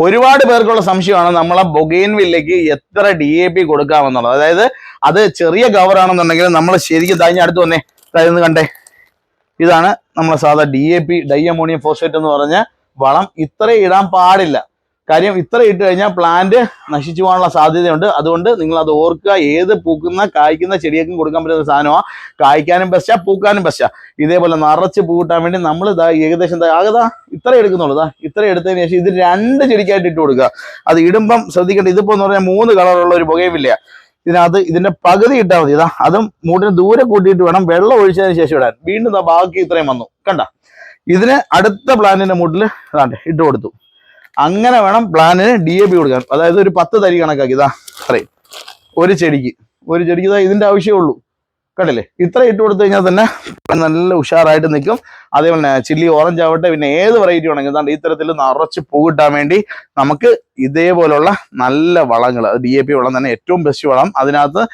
ഒരുപാട് പേർക്കുള്ള സംശയമാണ് നമ്മളെ ബൊഗെയിൻ വില്ലയ്ക്ക് എത്ര ഡി എ പി കൊടുക്കാമെന്നുള്ളത്. അതായത് അത് ചെറിയ കവറാണെന്നുണ്ടെങ്കിൽ നമ്മൾ ശരിക്കും തഴിഞ്ഞ അടുത്ത് വന്നേ. തരുന്ന് കണ്ടേ. ഇതാണ് നമ്മളെ സാധാ D A P di ammonium phosphate എന്ന് പറഞ്ഞ വളം. ഇത്ര ഇടാൻ പാടില്ല. കാര്യം ഇത്ര ഇട്ട് കഴിഞ്ഞാൽ പ്ലാന്റ് നശിച്ചു പോകാനുള്ള സാധ്യതയുണ്ട്. അതുകൊണ്ട് നിങ്ങൾ അത് ഓർക്കുക. ഏത് പൂക്കുന്ന കായ്ക്കുന്ന ചെടിയേക്കും കൊടുക്കാൻ പറ്റുന്ന സാധനമാണ് കായ്ക്കാനും ബെസ്റ്റാ പൂക്കാനും ബെസ്റ്റാ ഇതേപോലെ നിറച്ച് പൂട്ടാൻ വേണ്ടി നമ്മൾ ഇതാ ഏകദേശം ആകതാ ഇത്ര എടുക്കുന്നുള്ളൂ. ദാ ഇത്ര എടുത്തതിന് ശേഷം ഇത് രണ്ട് ചെടിക്കായിട്ട് ഇട്ട് കൊടുക്കുക. അത് ഇടുമ്പം ശ്രദ്ധിക്കേണ്ട ഇതിപ്പോ എന്ന് പറഞ്ഞാൽ മൂന്ന് കളറുള്ള ഒരു പുകയുമില്ല. ഇതിനകത്ത് ഇതിന്റെ പകുതി ഇട്ടാൽ മതി. ഇതാ അതും മൂട്ടിന് ദൂരെ കൂട്ടിയിട്ട് വേണം വെള്ളം ഒഴിച്ചതിന് ശേഷം ഇടാൻ. വീണ്ടും ബാക്കി ഇത്രയും വന്നു. കണ്ട? ഇതിന് അടുത്ത പ്ലാന്റിന്റെ മൂട്ടിൽ ഇതാണ്ട് ഇട്ട് കൊടുത്തു. അങ്ങനെ വേണം പ്ലാന്റിന് ഡി എ പി കൊടുക്കാൻ. അതായത് ഒരു പത്ത് തരി കണക്കാക്കി. ഇതാ അറിയും ഒരു ചെടിക്ക്. ഒരു ചെടിക്ക് ഇതാ ഇതിന്റെ ആവശ്യമേ ഉള്ളൂ. കണ്ടില്ലേ? ഇത്ര ഇട്ട് കൊടുത്തു കഴിഞ്ഞാൽ തന്നെ നല്ല ഉഷാറായിട്ട് നിൽക്കും. അതേപോലെ ചില്ലി ഓറഞ്ച് ആവട്ടെ പിന്നെ ഏത് വെറൈറ്റി വേണമെങ്കിൽ എന്താണ് ഇത്തരത്തിൽ നിറച്ച് പൂ കിട്ടാൻ വേണ്ടി നമുക്ക് ഇതേപോലുള്ള നല്ല വളങ്ങൾ ഡി എ പി വളം തന്നെ ഏറ്റവും ബെസ്റ്റ് വളം. അതിനകത്ത്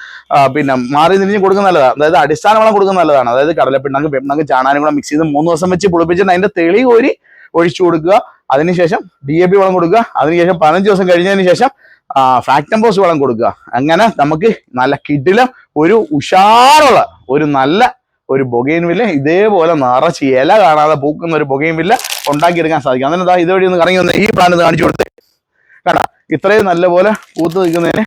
പിന്നെ മാറി തിരിഞ്ഞ് കൊടുക്കുന്ന നല്ലതാണ് അതായത് അടിസ്ഥാന വളം കൊടുക്കുന്ന നല്ലതാണ്. അതായത് കടലപ്പിണ്ണാക്ക് പെണ്ണാങ്ക് ചാണാനും കൂടെ മിക്സ് ചെയ്ത് മൂന്ന് ദിവസം വെച്ച് പുളിപ്പിച്ചിട്ട് അതിന്റെ തെളി കോരി ഒഴിച്ചു കൊടുക്കുക. അതിനുശേഷം ഡി എ പി വളം കൊടുക്കുക. അതിനുശേഷം പതിനഞ്ച് ദിവസം കഴിഞ്ഞതിന് ശേഷം ഫാക്ടംബോസ് വളം കൊടുക്കുക. അങ്ങനെ നമുക്ക് നല്ല കിടിലം ഒരു ഉഷാറുള്ള ഒരു നല്ല ഒരു ബൊഗൈൻ വില്ല ഇതേപോലെ നിറച്ച് ഇല കാണാതെ പൂക്കുന്ന ഒരു ബൊഗൈൻ വില്ല ഉണ്ടാക്കിയെടുക്കാൻ സാധിക്കും. അതിനെന്താ ഇതുവഴി ഒന്ന് കറങ്ങി വന്ന് ഈ പ്ലാന്റ് കാണിച്ചു കൊടുത്ത്. കണ്ട? ഇത്രയും നല്ലപോലെ പൂത്ത് നിൽക്കുന്നതിന്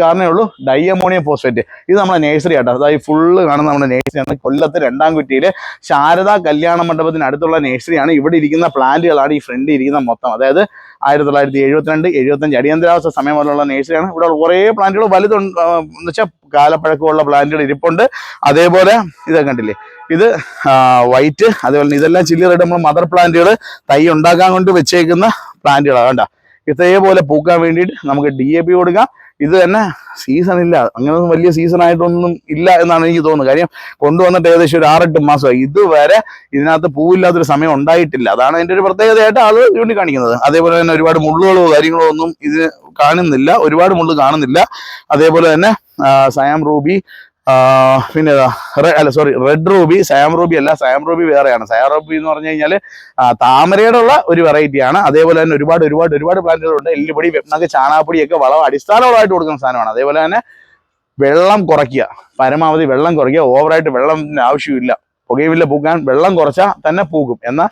കാരണമേ ഉള്ളൂ ഡൈഅമോണിയം ഫോസ്ഫേറ്റ് ഇത് നമ്മുടെ നേഴ്സറി ആട്ടോ. അതായത് ഫുള്ള് കാണുന്ന നമ്മുടെ നേഴ്സറി ആണ്. കൊല്ലത്ത് രണ്ടാം കുറ്റിയിൽ ശാരദാ കല്യാണ മണ്ഡപത്തിന് അടുത്തുള്ള നേഴ്സറിയാണ് ഇവിടെ ഇരിക്കുന്ന പ്ലാന്റുകളാണ് ഈ ഫ്രണ്ടിൽ ഇരിക്കുന്ന മൊത്തം. അതായത് ആയിരത്തി തൊള്ളായിരത്തി എഴുപത്തിരണ്ട് എഴുപത്തഞ്ച് അടിയന്തരാവസ്ഥ സമയം പോലുള്ള നേഴ്സറിയാണ് ഇവിടെ കുറേ പ്ലാന്റുകൾ വലുതുണ്ട് എന്ന് വെച്ചാൽ കാലപ്പഴക്കമുള്ള പ്ലാന്റുകൾ ഇരിപ്പുണ്ട്. അതേപോലെ ഇത് കണ്ടില്ലേ? ഇത് വൈറ്റ് അതേപോലെ ഇതെല്ലാം ചില്ലറ നമ്മൾ മദർ പ്ലാന്റുകൾ തൈ ഉണ്ടാക്കാൻ കൊണ്ട് വെച്ചേക്കുന്ന പ്ലാന്റുകളാണ് കണ്ട? ഇതേപോലെ പൂക്കാൻ വേണ്ടിയിട്ട് നമുക്ക് ഡി എ പി കൊടുക്കാം. ഇത് തന്നെ സീസൺ ഇല്ല. അങ്ങനെയൊന്നും വലിയ സീസൺ ആയിട്ടൊന്നും ഇല്ല എന്നാണ് എനിക്ക് തോന്നുന്നത്. കാര്യം കൊണ്ടുവന്നിട്ട് ഏകദേശം ഒരു ആറെട്ട് മാസമായി. ഇതുവരെ ഇതിനകത്ത് പൂവില്ലാത്തൊരു സമയം ഉണ്ടായിട്ടില്ല. അതാണ് അതിന്റെ ഒരു പ്രത്യേകതയായിട്ട് അത് ചൂണ്ടിക്കാണിക്കുന്നത്. അതേപോലെ തന്നെ ഒരുപാട് മുള്ളുകളോ കാര്യങ്ങളോ ഒന്നും ഇത് കാണുന്നില്ല. ഒരുപാട് മുള്ളു കാണുന്നില്ല. അതേപോലെ തന്നെ സയാം റൂബി പിന്നെ അല്ല sorry red ruby Sam ruby അല്ല സാം റൂബി വേറെയാണ്. സാം റൂബി എന്ന് പറഞ്ഞു കഴിഞ്ഞാൽ താമരയുടെ ഉള്ള ഒരു വെറൈറ്റിയാണ് അതേപോലെ തന്നെ ഒരുപാട് ഒരുപാട് ഒരുപാട് പ്ലാന്റുകളുണ്ട് എല്ലുപൊടി വെപ്നക്ക് ചാണാപ്പൊടിയൊക്കെ വളം അടിസ്ഥാനപരമായിട്ട് കൊടുക്കുന്ന സാധനമാണ്. അതേപോലെ തന്നെ വെള്ളം കുറയ്ക്കുക. പരമാവധി വെള്ളം കുറയ്ക്കുക. ഓവറായിട്ട് വെള്ളം ആവശ്യമില്ല. പുകയുമില്ല പൂക്കാൻ വെള്ളം കുറച്ചാൽ തന്നെ പൂക്കും. എന്നാൽ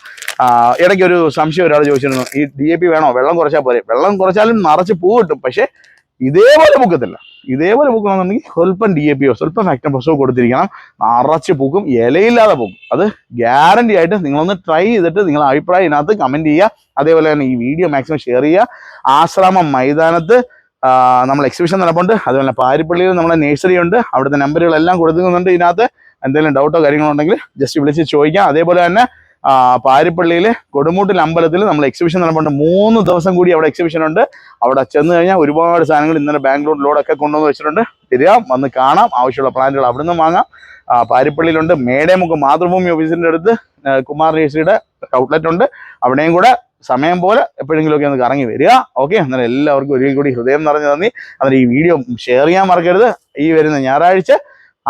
ഇടയ്ക്ക് ഒരു സംശയം ഒരാൾ ചോദിച്ചിരുന്നു. ഈ ഡി എ പി വേണോ? വെള്ളം കുറച്ചാൽ പോരെ. വെള്ളം കുറച്ചാലും നിറച്ച് പൂ കിട്ടും. പക്ഷേ ഇതേപോലെ പൂക്കത്തില്ല ഇതേപോലെ പൂക്കണമെന്നുണ്ടെങ്കിൽ സ്വല്പം ഡി എ പിയോ സ്വല്പം ഫാക്ടം ബസോ കൊടുത്തിരിക്കണം. നിറച്ച് പൂക്കും ഇലയില്ലാതെ പൂക്കും. അത് ഗ്യാരണ്ടി ആയിട്ട് നിങ്ങളൊന്ന് ട്രൈ ചെയ്തിട്ട് നിങ്ങൾ അഭിപ്രായം ഇതിനകത്ത് കമന്റ് ചെയ്യുക. അതേപോലെ തന്നെ ഈ വീഡിയോ മാക്സിമം ഷെയർ ചെയ്യുക. ആശ്രമം മൈതാനത്ത് നമ്മൾ എക്സിബിഷൻ നടപ്പുണ്ട്. അതുപോലെ പാരിപ്പള്ളിയിൽ നമ്മുടെ നേഴ്സറി ഉണ്ട്. അവിടുത്തെ നമ്പറുകളെല്ലാം കൊടുക്കുന്നുണ്ട് ഇതിനകത്ത്. എന്തെങ്കിലും ഡൗട്ടോ കാര്യങ്ങളോ ഉണ്ടെങ്കിൽ ജസ്റ്റ് വിളിച്ച് ചോദിക്കാം. അതേപോലെ തന്നെ പാരിപ്പള്ളിയിലെ കൊടുമൂട്ടിൽ അമ്പലത്തിൽ നമ്മൾ എക്സിബിഷൻ നടപ്പുണ്ട്. മൂന്ന് ദിവസം കൂടി അവിടെ എക്സിബിഷൻ ഉണ്ട്. അവിടെ ചെന്ന് കഴിഞ്ഞാൽ ഒരുപാട് സാധനങ്ങൾ ഇന്നലെ ബാംഗ്ലൂർ ലോഡൊക്കെ കൊണ്ടുവന്ന് വെച്ചിട്ടുണ്ട്. വരിക വന്ന് കാണാം. ആവശ്യമുള്ള പ്ലാന്റുകൾ അവിടെ നിന്ന് വാങ്ങാം. പാരിപ്പള്ളിയിലുണ്ട്. മേടേമുക്ക് മാതൃഭൂമി ഓഫീസിന്റെ അടുത്ത് കുമാർ നഴ്സറിയുടെ ഔട്ട്ലെറ്റ് ഉണ്ട്. അവിടെയും കൂടെ സമയം പോലെ എപ്പോഴെങ്കിലുമൊക്കെ ഒന്ന് കറങ്ങി വരിക. ഓക്കെ അന്നേരം എല്ലാവർക്കും ഒരിക്കൽ കൂടി ഹൃദയം നിറഞ്ഞു നന്ദി. അന്നേരം ഈ വീഡിയോ ഷെയർ ചെയ്യാൻ മറക്കരുത്. ഈ വരുന്ന ഞായറാഴ്ച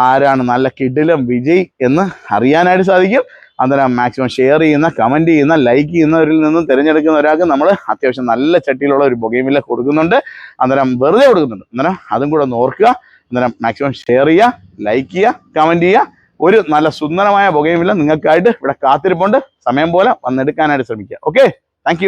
ആരാണ് നല്ല കിടിലം വിജയ് എന്ന് അറിയാനായിട്ട് സാധിക്കും. അന്നേരം മാക്സിമം ഷെയർ ചെയ്യുന്ന കമന്റ് ചെയ്യുന്ന ലൈക്ക് ചെയ്യുന്നവരിൽ നിന്നും തിരഞ്ഞെടുക്കുന്ന ഒരാൾക്ക് നമ്മൾ അത്യാവശ്യം നല്ല ചട്ടിയിലുള്ള ഒരു പുകയുമില്ല കൊടുക്കുന്നുണ്ട്. അന്നേരം വെറുതെ കൊടുക്കുന്നുണ്ട്. അന്നേരം അതും കൂടെ ഒന്ന് ഓർക്കുക. അന്നേരം മാക്സിമം ഷെയർ ചെയ്യുക ലൈക്ക് ചെയ്യുക കമന്റ് ചെയ്യുക. ഒരു നല്ല സുന്ദരമായ പുകയുമില്ല നിങ്ങൾക്കായിട്ട് ഇവിടെ കാത്തിരിപ്പുണ്ട്. സമയം പോലെ വന്നെടുക്കാനായിട്ട് ശ്രമിക്കുക. Okay thank